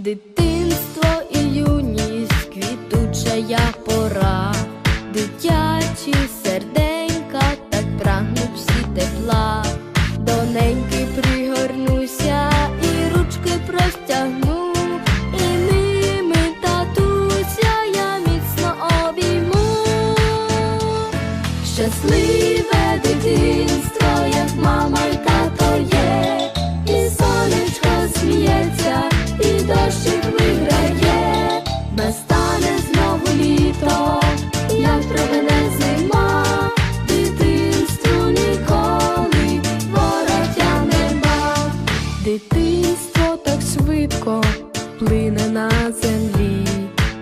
Дитинство і юність, квітучая пора, дитячі серденька так прагнуть всі тепла. Доненьки пригорнуся і ручки простягну, і ними татуся я міцно обійму. Щасливе Дитинство так швидко плине на землі,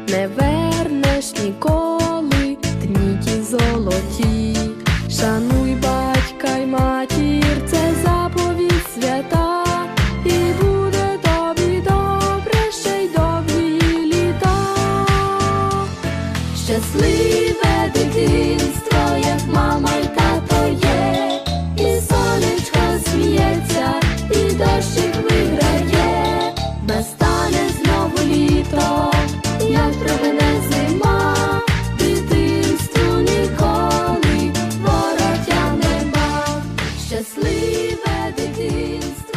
не вернеш ніколи дні ті золоті. Шануй батька й матір, це заповідь свята, і буде тобі добре ще й довгі літа. Щасливе дитинство, як тато. just leave as it is.